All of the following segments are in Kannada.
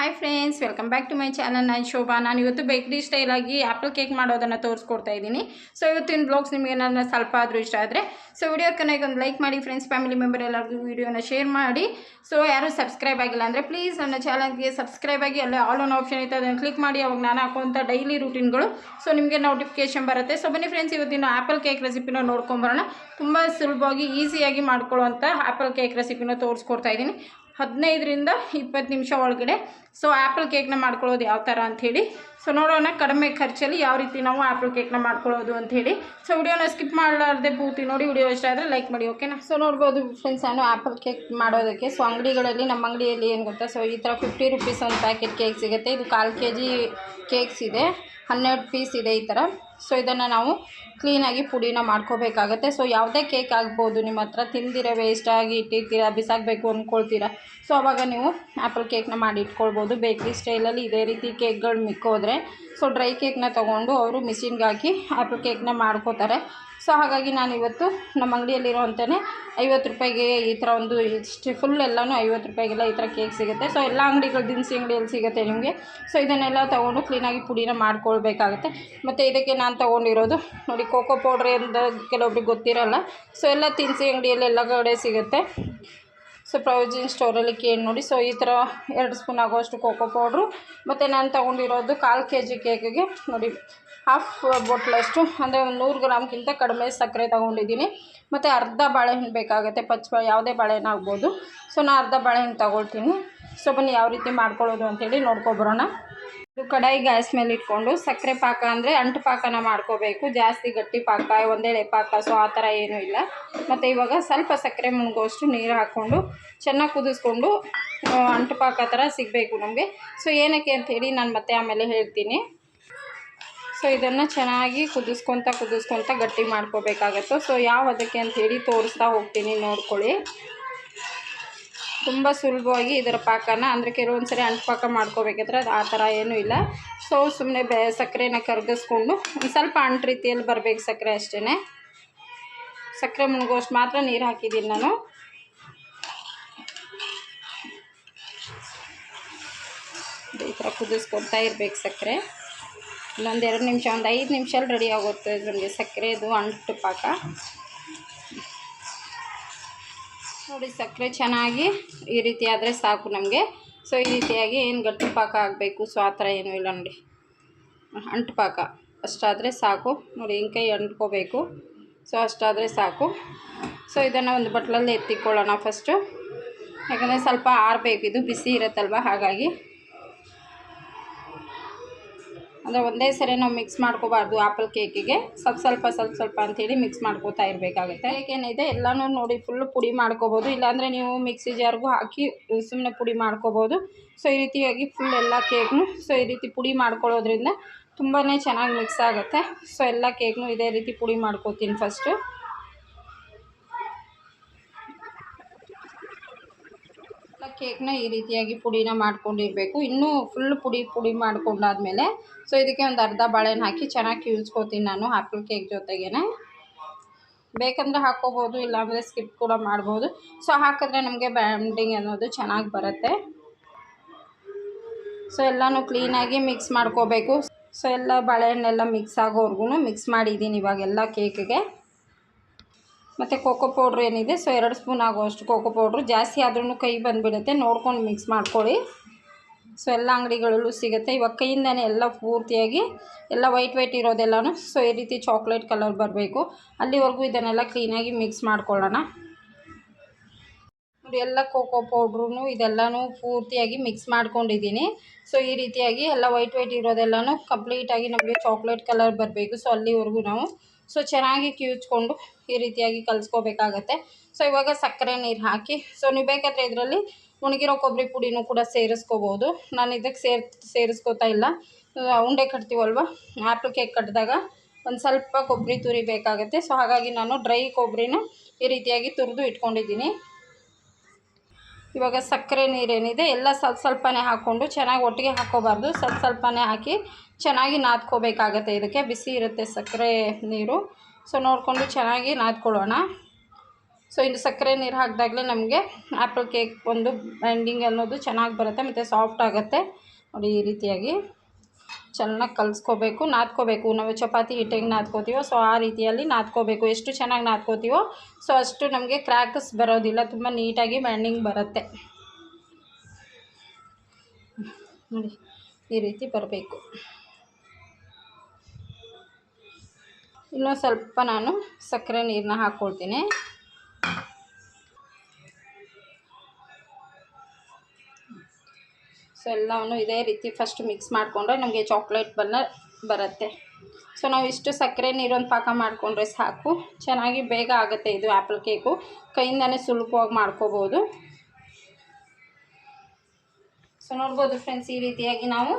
Hi friends welcome back to my channel ನಾನು ಶೋಭಾ. ನಾನು ಇವತ್ತು ಬೇಕ್ರಿ ಸ್ಟೈಲಾಗಿ ಆ್ಯಪಲ್ ಕೇಕ್ ಮಾಡೋದನ್ನು ತೋರಿಸ್ಕೊಡ್ತಾ ಇದ್ದೀನಿ. ಸೊ ಇವತ್ತಿನ ಬ್ಲಾಗ್ಸ್ ನಿಮಗೆ ನನ್ನ ಸ್ವಲ್ಪ ಆದರೂ ಇಷ್ಟ ಆದರೆ ಸೊ ವಿಡಿಯೋ ಕನೆಗೆ ಒಂದು ಲೈಕ್ ಮಾಡಿ ಫ್ರೆಂಡ್ಸ್ ಫ್ಯಾಮಿಲಿ ಮೆಂಬರ್ ಎಲ್ಲರಿಗೂ ವೀಡಿಯೋನ ಶೇರ್ ಮಾಡಿ. ಸೊ ಯಾರು ಸಬ್ಸ್ಕ್ರೈಬ್ ಆಗಿಲ್ಲ ಅಂದರೆ ಪ್ಲೀಸ್ ನನ್ನ ಚಾನಲ್ಗೆ ಸಬ್ಸ್ಕ್ರೈಬ್ ಆಗಿ, ಅಲ್ಲೇ ಆಲ್ ಒನ್ ಆಪ್ಷನ್ ಇತ್ತು, ಅದನ್ನು ಕ್ಲಿಕ್ ಮಾಡಿ. ಅವಾಗ ನಾನು ಹಾಕುವಂಥ ಡೈಲಿ ರೂಟೀನ್ಗಳು ಸೊ ನಿಮಗೆ ನೋಟಿಫಿಕೇಶನ್ ಬರುತ್ತೆ. ಸೊ ಬನ್ನಿ ಫ್ರೆಂಡ್ಸ್ ಇವತ್ತಿನ ಆ್ಯಪಲ್ ಕೇಕ್ ರೆಸಿಪಿನ ನೋಡ್ಕೊಂಬರೋಣ ತುಂಬ ಸುಲಭವಾಗಿ ಈಸಿಯಾಗಿ ಮಾಡ್ಕೊಳ್ಳುವಂಥ ಆ್ಯಪಲ್ ಕೇಕ್ ರೆಸಿಪಿನ ತೋರಿಸ್ಕೊಡ್ತಾ ಇದ್ದೀನಿ. ಹದಿನೈದರಿಂದ ಇಪ್ಪತ್ತು ನಿಮಿಷ ಒಳಗಡೆ. ಸೊ ಆ್ಯಪಲ್ ಕೇಕ್ನ ಮಾಡ್ಕೊಳ್ಳೋದು ಯಾವ ಥರ ಅಂಥೇಳಿ ಸೊ ನೋಡೋಣ ಕಡಿಮೆ ಖರ್ಚಲ್ಲಿ ಯಾವ ರೀತಿ ನಾವು ಆ್ಯಪಲ್ ಕೇಕ್ನ ಮಾಡ್ಕೊಳ್ಳೋದು ಅಂಥೇಳಿ ಸೊ ವಿಡಿಯೋನ ಸ್ಕಿಪ್ ಮಾಡಲಾರ್ದೆ ಪೂರ್ತಿ ನೋಡಿ. ವಿಡಿಯೋ ಇಷ್ಟ ಆದರೆ ಲೈಕ್ ಮಾಡಿ ಓಕೆನಾ ಸೊ ನೋಡ್ಬೋದು ಫ್ರೆಂಡ್ಸ್ ನಾನು ಆ್ಯಪಲ್ ಕೇಕ್ ಮಾಡೋದಕ್ಕೆ. ಸೊ ಅಂಗಡಿಗಳಲ್ಲಿ, ನಮ್ಮ ಅಂಗಡಿಯಲ್ಲಿ ಏನು ಗೊತ್ತಾ? ಸೊ ಈ ಥರ ಫಿಫ್ಟಿ ರುಪೀಸ್ ಒಂದು ಪ್ಯಾಕೆಟ್ ಕೇಕ್ ಸಿಗುತ್ತೆ. ಇದು ಕಾಲು ಕೆ ಜಿ ಕೇಕ್ಸ್ ಇದೆ. ಹನ್ನೆರಡು ಪೀಸ್ ಇದೆ ಈ ಥರ ಸೊ ಇದನ್ನು ನಾವು ಕ್ಲೀನಾಗಿ ಪುಡಿನ ಮಾಡ್ಕೋಬೇಕಾಗತ್ತೆ. ಸೊ ಯಾವುದೇ ಕೇಕ್ ಆಗ್ಬೋದು, ನಿಮ್ಮ ಹತ್ರ ತಿಂದಿರ ವೇಸ್ಟಾಗಿ ಇಟ್ಟಿರ್ತೀರ, ಬಿಸಾಕಬೇಕು ಅಂದ್ಕೊಳ್ತೀರ ಸೊ ಅವಾಗ ನೀವು ಆ್ಯಪಲ್ ಕೇಕ್ನ ಮಾಡಿ ಇಟ್ಕೊಳ್ಬೋದು. ಬೇಕ್ರಿ ಸ್ಟೈಲಲ್ಲಿ ಇದೇ ರೀತಿ ಕೇಕ್ಗಳು ಮಿಕ್ಕೋದ್ರೆ ಸೊ ಡ್ರೈ ಕೇಕ್ನ ತೊಗೊಂಡು ಅವರು ಮಿಷಿನ್ಗೆ ಹಾಕಿ ಆ್ಯಪಲ್ ಕೇಕ್ನ ಮಾಡ್ಕೋತಾರೆ. ಸೊ ಹಾಗಾಗಿ ನಾನು ಇವತ್ತು ನಮ್ಮ ಅಂಗಡಿಯಲ್ಲಿರೋವಂಥನೇ ಐವತ್ತು ರೂಪಾಯಿಗೆ ಈ ಥರ ಒಂದು ಇಷ್ಟು ಫುಲ್ ಎಲ್ಲನೂ ಐವತ್ತು ರೂಪಾಯಿಗೆಲ್ಲ ಈ ಥರ ಕೇಕ್ ಸಿಗುತ್ತೆ. ಸೊ ಎಲ್ಲ ಅಂಗಡಿಗಳು ದಿನಸಿ ಅಂಗಡಿಯಲ್ಲಿ ಸಿಗುತ್ತೆ ನಿಮಗೆ. ಸೊ ಇದನ್ನೆಲ್ಲ ತೊಗೊಂಡು ಕ್ಲೀನಾಗಿ ಪುಡಿನ ಮಾಡ್ಕೊಳ್ಬೇಕಾಗುತ್ತೆ. ಮತ್ತು ಇದಕ್ಕೆ ನಾನು ತೊಗೊಂಡಿರೋದು ನೋಡಿ ಕೋಕೋ ಪೌಡ್ರ್ ಅಂತ ಕೆಲವೊಬ್ರಿಗೆ ಗೊತ್ತಿರಲ್ಲ. ಸೊ ಎಲ್ಲ ದಿನಸಿ ಅಂಗಡಿಯಲ್ಲಿ ಎಲ್ಲ ಕಡೆ ಸಿಗುತ್ತೆ. ಸೊ ಪ್ರೊವಿಜನ್ ಸ್ಟೋರಲ್ಲಿ ಕೇಳಿ ನೋಡಿ. ಸೊ ಈ ಥರ ಎರಡು ಸ್ಪೂನ್ ಆಗೋಷ್ಟು ಕೋಕೋ ಪೌಡ್ರು ಮತ್ತು ನಾನು ತೊಗೊಂಡಿರೋದು ಕಾಲು ಕೆ ಜಿ ಕೇಕಿಗೆ ನೋಡಿ. ಹಾಫ್ ಬಾಟ್ಲಷ್ಟು ಅಂದರೆ ಒಂದು ನೂರು ಗ್ರಾಮ್ಗಿಂತ ಕಡಿಮೆ ಸಕ್ಕರೆ ತೊಗೊಂಡಿದ್ದೀನಿ. ಮತ್ತು ಅರ್ಧ ಬಾಳೆಹಣ್ಣು ಬೇಕಾಗುತ್ತೆ ಪಚ್ಚ ಯಾವುದೇ ಬಾಳೆಹಣ್ಣು ಆಗ್ಬೋದು. ಸೊ ನಾನು ಅರ್ಧ ಬಾಳೆಹಣ್ಣು ತೊಗೊಳ್ತೀನಿ. ಸೊ ಬನ್ನಿ ಯಾವ ರೀತಿ ಮಾಡ್ಕೊಳ್ಳೋದು ಅಂತೇಳಿ ನೋಡ್ಕೊಬರೋಣ ಇದು ಕಡಾಯಿ ಗ್ಯಾಸ್ ಮೇಲೆ ಇಟ್ಕೊಂಡು, ಸಕ್ಕರೆ ಪಾಕ ಅಂದರೆ ಅಂಟು ಪಾಕನ ಮಾಡ್ಕೋಬೇಕು. ಜಾಸ್ತಿ ಗಟ್ಟಿ ಪಾಕ, ಒಂದೇಳೆ ಪಾಕ ಸೊ ಆ ಥರ ಏನೂ ಇಲ್ಲ. ಮತ್ತು ಇವಾಗ ಸ್ವಲ್ಪ ಸಕ್ಕರೆ ಮುಣ್ಗೋಷ್ಟು ನೀರು ಹಾಕ್ಕೊಂಡು, ಚೆನ್ನಾಗಿ ಕುದಿಸ್ಕೊಂಡು ಅಂಟು ಪಾಕ ಥರ ಸಿಗಬೇಕು ನಮಗೆ. ಸೊ ಏನಕ್ಕೆ ಅಂಥೇಳಿ ನಾನು ಮತ್ತೆ ಆಮೇಲೆ ಹೇಳ್ತೀನಿ. ಸೊ ಇದನ್ನು ಚೆನ್ನಾಗಿ ಕುದಿಸ್ಕೊತ ಕುದಿಸ್ಕೊತ ಗಟ್ಟಿ ಮಾಡ್ಕೋಬೇಕಾಗತ್ತೆ. ಸೊ ಯಾವ ಅದಕ್ಕೆ ಹೇಳಿ ತೋರಿಸ್ತಾ ಹೋಗ್ತೀನಿ, ನೋಡ್ಕೊಳ್ಳಿ. ತುಂಬ ಸುಲಭವಾಗಿ ಇದರ ಪಾಕನ, ಅಂದರೆ ಕೆಲವೊಂದು ಸರಿ ಅಂಟು ಪಾಕ ಮಾಡ್ಕೋಬೇಕಾದ್ರೆ ಅದು ಆ ಥರ ಏನೂ ಇಲ್ಲ. ಸೊ ಸುಮ್ಮನೆ ಬೆ, ಸಕ್ಕರೆನ ಕರಗಿಸ್ಕೊಂಡು ಒಂದು ಸ್ವಲ್ಪ ಅಂಟು ರೀತಿಯಲ್ಲಿ ಬರಬೇಕು ಸಕ್ಕರೆ ಅಷ್ಟೇ ಸಕ್ಕರೆ ಮುಳುಗೋಷ್ಟು ಮಾತ್ರ ನೀರು ಹಾಕಿದ್ದೀನಿ ನಾನು. ಈ ಥರ ಕುದಿಸ್ಕೊತಾ ಇರ್ಬೇಕು ಸಕ್ಕರೆ. ಇನ್ನೊಂದು ಎರಡು ನಿಮಿಷ, ಒಂದು ಐದು ನಿಮಿಷಲ್ಲಿ ರೆಡಿ ಆಗುತ್ತೆ ನಮಗೆ ಸಕ್ಕರೆದು ಅಂಟು ಪಾಕ. ನೋಡಿ, ಸಕ್ಕರೆ ಚೆನ್ನಾಗಿ ಈ ರೀತಿ ಆದರೆ ಸಾಕು ನಮಗೆ. ಸೊ ಈ ರೀತಿಯಾಗಿ ಏನು ಗಟ್ಟಿ ಪಾಕ ಆಗಬೇಕು, ಸೊ, ಆ ಥರ ಏನೂ ಇಲ್ಲ ನೋಡಿ. ಅಂಟು ಪಾಕ. ಅಷ್ಟಾದರೆ ಸಾಕು. ನೋಡಿ, ಹಿಂಗೆ ಕೈ ಅಂಟ್ಕೋಬೇಕು. ಸೊ ಅಷ್ಟಾದರೆ ಸಾಕು. ಸೊ ಇದನ್ನು ಒಂದು ಬಟ್ಲಲ್ಲಿ ಎತ್ತಿಕೊಳ್ಳೋಣ ಫಸ್ಟು ಯಾಕಂದರೆ ಸ್ವಲ್ಪ ಆರಬೇಕು, ಇದು ಬಿಸಿ ಇರುತ್ತಲ್ವ? ಹಾಗಾಗಿ. ಅಂದರೆ ಒಂದೇ ಸರಿ ನಾವು ಮಿಕ್ಸ್ ಮಾಡ್ಕೋಬಾರ್ದು ಆ್ಯಪಲ್ ಕೇಕಿಗೆ ಸ್ವಲ್ಪ ಸ್ವಲ್ಪ ಸ್ವಲ್ಪ ಸ್ವಲ್ಪ ಅಂಥೇಳಿ ಮಿಕ್ಸ್ ಮಾಡ್ಕೋತಾ ಇರಬೇಕಾಗುತ್ತೆ. ಏನಿದೆ ಎಲ್ಲನೂ ನೋಡಿ ಫುಲ್ಲು ಪುಡಿ ಮಾಡ್ಕೋಬೋದು ಇಲ್ಲಾಂದರೆ ನೀವು ಮಿಕ್ಸಿ ಜಾರ್ಗೂ ಹಾಕಿ ಸುಮ್ಮನೆ ಪುಡಿ ಮಾಡ್ಕೋಬೋದು ಸೊ ಈ ರೀತಿಯಾಗಿ ಫುಲ್ ಎಲ್ಲ ಕೇಕ್ನು ಸೊ ಈ ರೀತಿ ಪುಡಿ ಮಾಡ್ಕೊಳ್ಳೋದ್ರಿಂದ ತುಂಬಾ ಚೆನ್ನಾಗಿ ಮಿಕ್ಸ್ ಆಗುತ್ತೆ. ಸೊ ಎಲ್ಲ ಕೇಕ್ನು ಇದೇ ರೀತಿ ಪುಡಿ ಮಾಡ್ಕೋತೀನಿ ಫಸ್ಟು ಎಲ್ಲ ಕೇಕ್ನ ಈ ರೀತಿಯಾಗಿ ಪುಡಿನ ಮಾಡ್ಕೊಂಡಿರಬೇಕು. ಇನ್ನೂ ಫುಲ್ ಪುಡಿ ಪುಡಿ ಮಾಡ್ಕೊಂಡಾದ್ಮೇಲೆ ಸೊ ಇದಕ್ಕೆ ಒಂದು ಅರ್ಧ ಬಾಳೆಹಣ್ಣು ಹಾಕಿ ಚೆನ್ನಾಗಿ ಕಿವುಚ್ಕೋತೀನಿ ನಾನು ಆ್ಯಪಲ್ ಕೇಕ್ ಜೊತೆಗೇನೆ. ಬೇಕಂದರೆ ಹಾಕ್ಕೋಬೋದು ಇಲ್ಲಾಂದರೆ ಸ್ಕಿಪ್ ಕೂಡ ಮಾಡ್ಬೋದು. ಸೊ ಹಾಕಿದ್ರೆ ನಮಗೆ ಬ್ಯಾಂಡಿಂಗ್ ಅನ್ನೋದು ಚೆನ್ನಾಗಿ ಬರುತ್ತೆ. ಸೊ ಎಲ್ಲನೂ ಕ್ಲೀನಾಗಿ ಮಿಕ್ಸ್ ಮಾಡ್ಕೋಬೇಕು. ಸೊ ಎಲ್ಲ ಬಾಳೆಹಣ್ಣೆಲ್ಲ ಮಿಕ್ಸ್ ಆಗೋವರೆಗೂ ಮಿಕ್ಸ್ ಮಾಡಿದ್ದೀನಿ ಇವಾಗೆಲ್ಲ ಕೇಕಿಗೆ. ಮತ್ತು ಕೋಕೋ ಪೌಡ್ರ್ ಏನಿದೆ ಸೊ ಎರಡು ಸ್ಪೂನ್ ಆಗುವಷ್ಟು ಕೋಕೋ ಪೌಡ್ರು ಜಾಸ್ತಿ ಆದ್ರೂ ಕೈ ಬಂದುಬಿಡುತ್ತೆ. ನೋಡ್ಕೊಂಡು ಮಿಕ್ಸ್ ಮಾಡ್ಕೊಳ್ಳಿ. ಸೊ ಎಲ್ಲ ಅಂಗಡಿಗಳಲ್ಲೂ ಸಿಗುತ್ತೆ. ಇವಾಗ ಕೈಯಿಂದನೇ ಎಲ್ಲ ಪೂರ್ತಿಯಾಗಿ ಎಲ್ಲ ವೈಟ್ ವೈಟ್ ಇರೋದೆಲ್ಲನೂ ಸೊ ಈ ರೀತಿ ಚಾಕ್ಲೇಟ್ ಕಲರ್ ಬರಬೇಕು. ಅಲ್ಲಿವರೆಗೂ ಇದನ್ನೆಲ್ಲ ಕ್ಲೀನಾಗಿ ಮಿಕ್ಸ್ ಮಾಡ್ಕೊಳ್ಳೋಣ. ಎಲ್ಲ ಕೋಕೋ ಪೌಡ್ರೂ ಇದೆಲ್ಲನೂ ಪೂರ್ತಿಯಾಗಿ ಮಿಕ್ಸ್ ಮಾಡ್ಕೊಂಡಿದ್ದೀನಿ. ಸೊ ಈ ರೀತಿಯಾಗಿ ಎಲ್ಲ ವೈಟ್ ವೈಟ್ ಇರೋದೆಲ್ಲನೂ ಕಂಪ್ಲೀಟಾಗಿ ನಮಗೆ ಚಾಕ್ಲೇಟ್ ಕಲರ್ ಬರಬೇಕು. ಸೊ ಅಲ್ಲಿವರೆಗೂ ನಾವು. ಸೊ ಚೆನ್ನಾಗಿ ಕಿವುಚ್ಕೊಂಡು ಈ ರೀತಿಯಾಗಿ ಕಲಿಸ್ಕೋಬೇಕಾಗತ್ತೆ. ಸೊ ಇವಾಗ ಸಕ್ಕರೆ ನೀರು ಹಾಕಿ. ಸೊ ನೀವು ಬೇಕಾದರೆ ಇದರಲ್ಲಿ ಒಣಗಿರೋ ಕೊಬ್ಬರಿ ಪುಡಿನೂ ಕೂಡ ಸೇರಿಸ್ಕೋಬೋದು. ನಾನು ಇದಕ್ಕೆ ಸೇರ್, ಸೇರಿಸ್ಕೋತಾ ಇಲ್ಲ. ಉಂಡೆ ಕಟ್ತೀವಲ್ವ? ಆ್ಯಪಲ್ ಕೇಕ್ ಕಟ್ಟಿದಾಗ ಒಂದು ಸ್ವಲ್ಪ ಕೊಬ್ಬರಿ ತುರಿಬೇಕಾಗತ್ತೆ ಸೊ ಹಾಗಾಗಿ ನಾನು ಡ್ರೈ ಕೊಬ್ಬರಿನ ಈ ರೀತಿಯಾಗಿ ತುರಿದು ಇಟ್ಕೊಂಡಿದ್ದೀನಿ. ಇವಾಗ ಸಕ್ಕರೆ ನೀರೇನಿದೆ, ಎಲ್ಲ ಸ್ವಲ್ಪ ಸ್ವಲ್ಪನೇ ಹಾಕ್ಕೊಂಡು ಚೆನ್ನಾಗಿ ಒಟ್ಟಿಗೆ ಹಾಕ್ಕೋಬಾರ್ದು. ಸ್ವಲ್ಪ ಸ್ವಲ್ಪನೇ ಹಾಕಿ ಚೆನ್ನಾಗಿ ನಾದ್ಕೋಬೇಕಾಗತ್ತೆ. ಇದಕ್ಕೆ ಬಿಸಿ ಇರುತ್ತೆ ಸಕ್ಕರೆ ನೀರು. ಸೊ, ನೋಡಿಕೊಂಡು ಚೆನ್ನಾಗಿ ನಾದ್ಕೊಳ್ಳೋಣ. ಸೊ, ಇನ್ನು ಸಕ್ಕರೆ ನೀರು ಹಾಕಿದಾಗಲೇ ನಮಗೆ ಆ್ಯಪಲ್ ಕೇಕ್ ಒಂದು ಬೈಂಡಿಂಗ್ ಅನ್ನೋದು ಚೆನ್ನಾಗಿ ಬರುತ್ತೆ, ಮತ್ತು ಸಾಫ್ಟ್ ಆಗುತ್ತೆ. ನೋಡಿ ಈ ರೀತಿಯಾಗಿ. ಚೆನ್ನಾಗಿ ಕಲಿಸ್ಕೋಬೇಕು, ನಾದ್ಕೋಬೇಕು. ನಾವು ಚಪಾತಿ ಹಿಟ್ಟು ಹೆಂಗೆ ನಾದ್ಕೋತೀವೋ ಸೊ ಆ ರೀತಿಯಲ್ಲಿ ನಾದ್ಕೋಬೇಕು. ಎಷ್ಟು ಚೆನ್ನಾಗಿ ನಾದ್ಕೋತೀವೋ ಸೊ ಅಷ್ಟು ನಮಗೆ ಕ್ರ್ಯಾಕ್ಸ್ ಬರೋದಿಲ್ಲ. ತುಂಬ ನೀಟಾಗಿ ಬ್ಯಾಂಡಿಂಗ್ ಬರುತ್ತೆ. ನೋಡಿ, ಈ ರೀತಿ ಬರಬೇಕು. ಇನ್ನೂ ಸ್ವಲ್ಪ ನಾನು ಸಕ್ಕರೆ ನೀರನ್ನ ಹಾಕ್ಕೊಳ್ತೀನಿ ಸೊ ಎಲ್ಲವನ್ನು ಇದೇ ರೀತಿ ಫಸ್ಟ್ ಮಿಕ್ಸ್ ಮಾಡಿಕೊಂಡ್ರೆ ನಮಗೆ ಚಾಕ್ಲೇಟ್ ಬಣ್ಣ ಬರುತ್ತೆ. ಸೊ ನಾವು ಇಷ್ಟು ಸಕ್ಕರೆ ನೀರೊಂದು ಪಾಕ ಮಾಡಿಕೊಂಡ್ರೆ ಸಾಕು. ಚೆನ್ನಾಗಿ ಬೇಗ ಆಗುತ್ತೆ ಇದು ಆ್ಯಪಲ್ ಕೇಕು ಕೈಯಿಂದನೇ ಸುಲಭವಾಗಿ ಮಾಡ್ಕೋಬೋದು. ಸೊ ನೋಡ್ಬೋದು ಫ್ರೆಂಡ್ಸ್ ಈ ರೀತಿಯಾಗಿ ನಾವು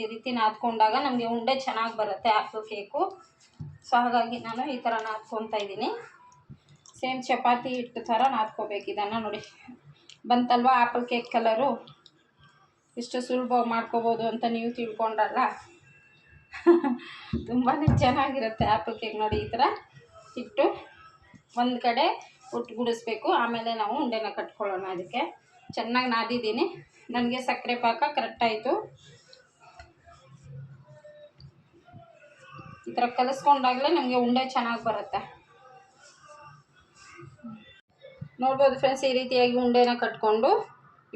ಈ ರೀತಿ ನಾದ್ಕೊಂಡಾಗ ನಮಗೆ ಉಂಡೆ ಚೆನ್ನಾಗಿ ಬರುತ್ತೆ ಆ್ಯಪಲ್ ಕೇಕು ಸೊ ಹಾಗಾಗಿ ನಾನು ಈ ಥರ ನಾದ್ಕೊತಾ ಇದ್ದೀನಿ. ಸೇಮ್ ಚಪಾತಿ ಹಿಟ್ಟು ಥರ ನಾದ್ಕೋಬೇಕು ಇದನ್ನು ನೋಡಿ. ಬಂತಲ್ವಾ ಆ್ಯಪಲ್ ಕೇಕ್ ಕಲರು ಇಷ್ಟು ಸುಲಭವಾಗಿ ಮಾಡ್ಕೋಬೋದು ಅಂತ ನೀವು ತಿಳ್ಕೊಂಡಲ್ಲ. ತುಂಬಾ ಚೆನ್ನಾಗಿರುತ್ತೆ ಆ್ಯಪಲ್ ಕೇಕ್ ನೋಡಿ ಈ ಥರ. ಇಟ್ಟು ಒಂದು ಕಡೆ ಒಟ್ಟುಗೂಡಿಸ್ಬೇಕು ಆಮೇಲೆ ನಾವು ಉಂಡೆನ ಕಟ್ಕೊಳ್ಳೋಣ ಅದಕ್ಕೆ. ಚೆನ್ನಾಗಿ ನಾದಿದ್ದೀನಿ. ನನಗೆ ಸಕ್ಕರೆ ಪಾಕ ಕರೆಕ್ಟಾಯಿತು ಈ ಥರ ಕಲಿಸ್ಕೊಂಡಾಗಲೇ ನಮಗೆ ಉಂಡೆ ಚೆನ್ನಾಗಿ ಬರುತ್ತೆ. ನೋಡ್ಬೋದು ಫ್ರೆಂಡ್ಸ್ ಈ ರೀತಿಯಾಗಿ ಉಂಡೆನ ಕಟ್ಕೊಂಡು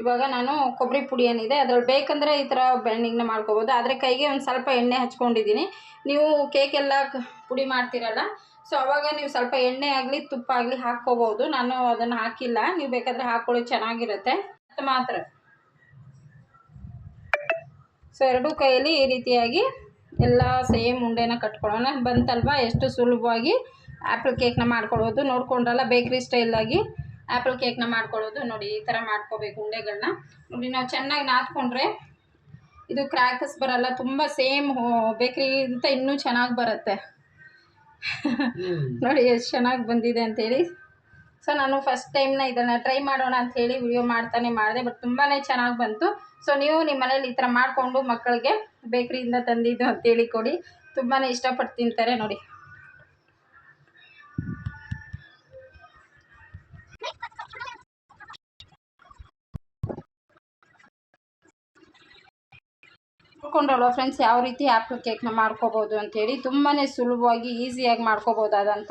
ಇವಾಗ ನಾನು ಕೊಬ್ಬರಿ ಪುಡಿ ಏನಿದೆ, ಅದ್ರಲ್ಲಿ ಬೇಕಂದರೆ ಈ ಥರ ಬೆಂಡಿಂಗ್ನ ಮಾಡ್ಕೋಬೋದು. ಆದರೆ ಕೈಗೆ ಒಂದು ಸ್ವಲ್ಪ ಎಣ್ಣೆ ಹಚ್ಕೊಂಡಿದ್ದೀನಿ. ನೀವು ಕೇಕೆಲ್ಲ ಪುಡಿ ಮಾಡ್ತೀರಲ್ಲ ಸೊ ಅವಾಗ ನೀವು ಸ್ವಲ್ಪ ಎಣ್ಣೆ ಆಗಲಿ, ತುಪ್ಪ ಆಗಲಿ ಹಾಕ್ಕೋಬೋದು. ನಾನು ಅದನ್ನು ಹಾಕಿಲ್ಲ. ನೀವು ಬೇಕಾದರೆ ಹಾಕ್ಕೊಳ್ಳಿ, ಚೆನ್ನಾಗಿರುತ್ತೆ. ಅದು ಮಾತ್ರ. ಸೊ ಎರಡೂ ಕೈಯಲ್ಲಿ ಈ ರೀತಿಯಾಗಿ ಎಲ್ಲ ಸೇಮ್ ಉಂಡೆನ ಕಟ್ಕೊಳ್ಳೋಣ. ಬಂತಲ್ವಾ? ಎಷ್ಟು ಸುಲಭವಾಗಿ ಆ್ಯಪಲ್ ಕೇಕ್ನ ಮಾಡ್ಕೊಳ್ಬೋದು ನೋಡ್ಕೊಂಡ್ರಲ್ಲ ಬೇಕ್ರಿ ಸ್ಟೈಲಾಗಿ ಆ್ಯಪಲ್ ಕೇಕ್ನ ಮಾಡ್ಕೊಳ್ಳೋದು ನೋಡಿ ಈ ಥರ ಮಾಡ್ಕೋಬೇಕು ಉಂಡೆಗಳನ್ನ ನೋಡಿ ನಾವು ಚೆನ್ನಾಗಿ ನಾದ್ಕೊಂಡ್ರೆ ಇದು ಕ್ರ್ಯಾಕಸ್ ಬರಲ್ಲ ತುಂಬ ಸೇಮ್ ಬೇಕ್ರಿಗಿಂತ ಇನ್ನೂ ಚೆನ್ನಾಗಿ ಬರುತ್ತೆ. ನೋಡಿ ಎಷ್ಟು ಚೆನ್ನಾಗಿ ಬಂದಿದೆ ಅಂತೇಳಿ. ಸೊ ನಾನು ಫಸ್ಟ್ ಟೈಮ್ನ ಇದನ್ನು ಟ್ರೈ ಮಾಡೋಣ ಅಂತ ಹೇಳಿ ವಿಡಿಯೋ ಮಾಡ್ತಾನೆ ಮಾಡಿದೆ ಬಟ್ ತುಂಬಾ ಚೆನ್ನಾಗಿ ಬಂತು. ಸೊ ನೀವು ನಿಮ್ಮ ಮನೇಲಿ ಈ ಥರ ಮಾಡಿಕೊಂಡು ಮಕ್ಕಳಿಗೆ ಬೇಕ್ರಿಯಿಂದ ತಂದಿದ್ದು ಅಂತೇಳಿ ಕೊಡಿ. ತುಂಬಾ ಇಷ್ಟಪಟ್ಟು ತಿಂತಾರೆ ನೋಡಿ. ನೋಡ್ಕೊಂಡ್ರಲ್ವ ಫ್ರೆಂಡ್ಸ್ ಯಾವ ರೀತಿ ಆ್ಯಪಲ್ ಕೇಕ್ನ ಮಾಡ್ಕೋಬೋದು ಅಂಥೇಳಿ ತುಂಬಾ ಸುಲಭವಾಗಿ ಈಸಿಯಾಗಿ ಮಾಡ್ಕೋಬೋದಾದಂಥ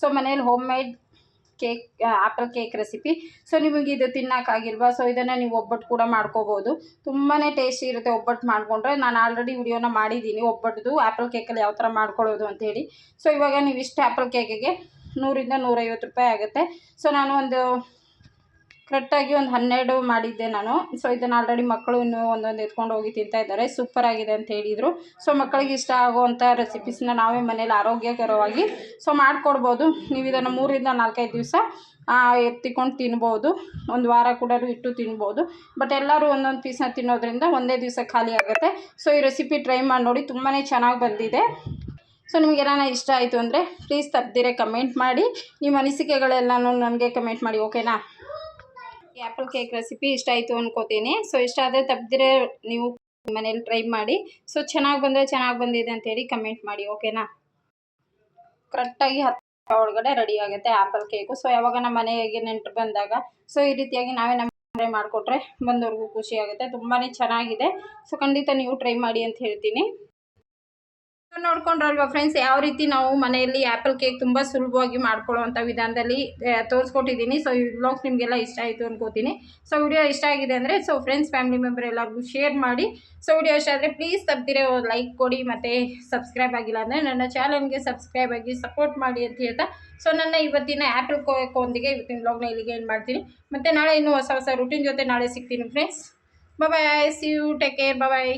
ಸೊ ಮನೇಲಿ home made cake apple cake recipe so ನಿಮಗೆ ಇದು ತಿನ್ನೋಕ್ಕಾಗಿಲ್ವಾ ಸೊ ಇದನ್ನು ನೀವು ಒಬ್ಬಟ್ಟು ಕೂಡ ಮಾಡ್ಕೋಬೋದು. ತುಂಬಾ ಟೇಸ್ಟಿ ಇರುತ್ತೆ ಒಬ್ಬಟ್ಟು ಮಾಡಿಕೊಂಡ್ರೆ. ನಾನು ಆಲ್ರೆಡಿ ವಿಡಿಯೋನ ಮಾಡಿದ್ದೀನಿ ಒಬ್ಬಟ್ಟು ಆ್ಯಪಲ್ ಕೇಕಲ್ಲಿ ಯಾವ ಥರ ಮಾಡ್ಕೊಳ್ಳೋದು ಅಂತೇಳಿ ಸೊ ಇವಾಗ ನೀವು ಇಷ್ಟು ಆ್ಯಪಲ್ ಕೇಕಿಗೆ ನೂರಿಂದ ನೂರೈವತ್ತು ರೂಪಾಯಿ ಆಗುತ್ತೆ. ಸೊ ನಾನು ಒಂದು ಕರೆಕ್ಟಾಗಿ ಒಂದು ಹನ್ನೆರಡು ಮಾಡಿದ್ದೆ ನಾನು. ಸೊ ಇದನ್ನು ಆಲ್ರೆಡಿ ಮಕ್ಕಳು ಇನ್ನೂ ಒಂದೊಂದು ಎತ್ಕೊಂಡು ಹೋಗಿ ತಿಂತಾ ಇದ್ದಾರೆ. ಸೂಪರ್ ಆಗಿದೆ ಅಂತ ಹೇಳಿದರು. ಸೊ ಮಕ್ಕಳಿಗೆ ಇಷ್ಟ ಆಗುವಂಥ ರೆಸಿಪೀಸ್ನ ನಾವೇ ಮನೇಲಿ ಆರೋಗ್ಯಕರವಾಗಿ ಸೊ ಮಾಡಿಕೊಡ್ಬೋದು. ನೀವು ಇದನ್ನು ಮೂರಿಂದ ನಾಲ್ಕೈದು ದಿವಸ ಎತ್ತಿಕೊಂಡು ತಿನ್ಬೋದು. ಒಂದು ವಾರ ಕೂಡ ಇಟ್ಟು ತಿನ್ಬೋದು. ಬಟ್ ಎಲ್ಲರೂ ಒಂದೊಂದು ಪೀಸ್ನ ತಿನ್ನೋದ್ರಿಂದ ಒಂದೇ ದಿವಸ ಖಾಲಿ ಆಗುತ್ತೆ. ಸೊ ಈ ರೆಸಿಪಿ ಟ್ರೈ ಮಾಡಿ ನೋಡಿ ತುಂಬಾ ಚೆನ್ನಾಗಿ ಬಂದಿದೆ. ಸೊ ನಿಮಗೆಲ್ಲ ಇಷ್ಟ ಆಯಿತು ಅಂದರೆ ಪ್ಲೀಸ್ ತಪ್ಪದಿರೆ ಕಮೆಂಟ್ ಮಾಡಿ. ನಿಮ್ಮ ಅನಿಸಿಕೆಗಳೆಲ್ಲನೂ ನನಗೆ ಕಮೆಂಟ್ ಮಾಡಿ ಓಕೆನಾ ಆ್ಯಪಲ್ ಕೇಕ್ ರೆಸಿಪಿ ಇಷ್ಟ ಆಯಿತು ಅನ್ಕೋತೀನಿ. ಸೊ ಇಷ್ಟ ಆದರೆ ತಪ್ಪದಿರೆ ನೀವು ಮನೇಲಿ ಟ್ರೈ ಮಾಡಿ. ಸೊ ಚೆನ್ನಾಗಿ ಬಂದರೆ ಚೆನ್ನಾಗಿ ಬಂದಿದೆ ಅಂತೇಳಿ ಕಮೆಂಟ್ ಮಾಡಿ ಓಕೆನಾ ಕರೆಕ್ಟಾಗಿ ಹತ್ತು ಒಳಗಡೆ ರೆಡಿ ಆಗುತ್ತೆ ಆ್ಯಪಲ್ ಕೇಕು ಸೊ ಯಾವಾಗ ನಮ್ಮ ಮನೆಗೆ ನೆಂಟರು ಬಂದಾಗ ಸೊ ಈ ರೀತಿಯಾಗಿ ನಾವೇ ನಮ್ಮ ಟ್ರೈ ಮಾಡಿಕೊಟ್ರೆ ಬಂದವ್ರಿಗೂ ಖುಷಿ ಆಗುತ್ತೆ. ತುಂಬಾ ಚೆನ್ನಾಗಿದೆ. ಸೊ ಖಂಡಿತ ನೀವು ಟ್ರೈ ಮಾಡಿ ಅಂತ ಹೇಳ್ತೀನಿ. ನೋಡ್ಕೊಂಡ್ರಲ್ವಾ ಫ್ರೆಂಡ್ಸ್ ಯಾವ ರೀತಿ ನಾವು ಮನೆಯಲ್ಲಿ ಆ್ಯಪಲ್ ಕೇಕ್ ತುಂಬ ಸುಲಭವಾಗಿ ಮಾಡ್ಕೊಳ್ಳೋವಂಥ ವಿಧಾನದಲ್ಲಿ ತೋರಿಸ್ಕೊಟ್ಟಿದ್ದೀನಿ. ಸೊ ಈ ವ್ಲಾಗ್ಸ್ ನಿಮಗೆಲ್ಲ ಇಷ್ಟ ಆಯಿತು ಅನ್ಕೋತೀನಿ. ಸೊ ವಿಡಿಯೋ ಇಷ್ಟ ಆಗಿದೆ ಅಂದರೆ ಸೊ ಫ್ರೆಂಡ್ಸ್ ಫ್ಯಾಮಿಲಿ ಮೆಂಬರ್ ಎಲ್ಲರಿಗೂ ಶೇರ್ ಮಾಡಿ. ಸೊ ವಿಡಿಯೋ ಇಷ್ಟ ಆದರೆ ಪ್ಲೀಸ್ ತಪ್ಪದಿರೋ ಲೈಕ್ ಕೊಡಿ, ಮತ್ತು ಸಬ್ಸ್ಕ್ರೈಬ್ ಆಗಿಲ್ಲ ಅಂದರೆ ನನ್ನ ಚಾನಲ್ಗೆ ಸಬ್ಸ್ಕ್ರೈಬ್ ಆಗಿ ಸಪೋರ್ಟ್ ಮಾಡಿ ಅಂತ ಹೇಳ್ತಾ. ಸೊ ನನ್ನ ಇವತ್ತಿನ ಆ್ಯಪಲ್ ಕೋಕೊಂದಿಗೆ ಇವತ್ತಿನ ವ್ಲಾಗ್ನ ಇಲ್ಲಿಗೆ ಏನು ಮಾಡ್ತೀನಿ. ಮತ್ತು ನಾಳೆ ಇನ್ನೂ ಹೊಸ ಹೊಸ ರುಟೀನ್ ಜೊತೆ ನಾಳೆ ಸಿಗ್ತೀನಿ friends bye see you take care bye